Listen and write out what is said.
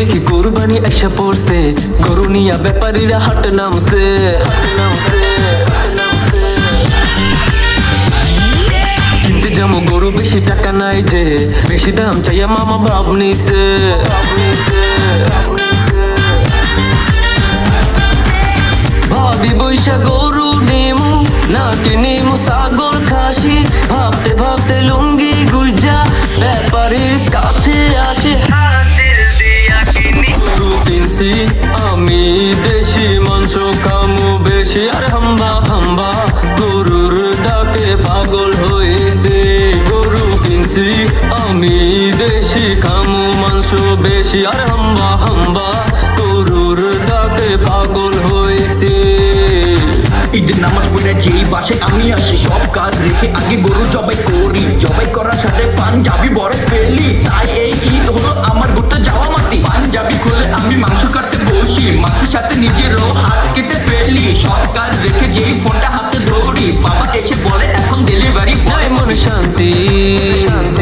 দেখি কোরবানি এসে পড়ছে। গরু ব্যাপারীরা হাট নামছে। যাব গরু বেশি টাকা নাই যে, বেশি দাম চাইয়া মামা ভাব নিছে। ভাবি বৈশা গরু নেমু, নাকি নেমু ছাগল খাসি, ভাবতে ভাবতে লুঙ্গি আমি দেশি মাংস খামু বেশি, আর হাম্বা হাম্বা। গরুর ডাকে পাগল হয়েছে, গরু কিনছি। আমি দেশি খামু মাংস বেশি, আর হাম্বা হাম্বা। গরুর ডাকে পাগল হয়েছে। ঈদের নামাজ পড়ে যেই বাসে আমি আসি, সব কাজ রেখে আগে গরু জবাই করি, জবাই সাথে নিজেরও হাত কেটে ফেলি সব কাজ রেখে যেই ফোনটা হাতে ধরি বাবা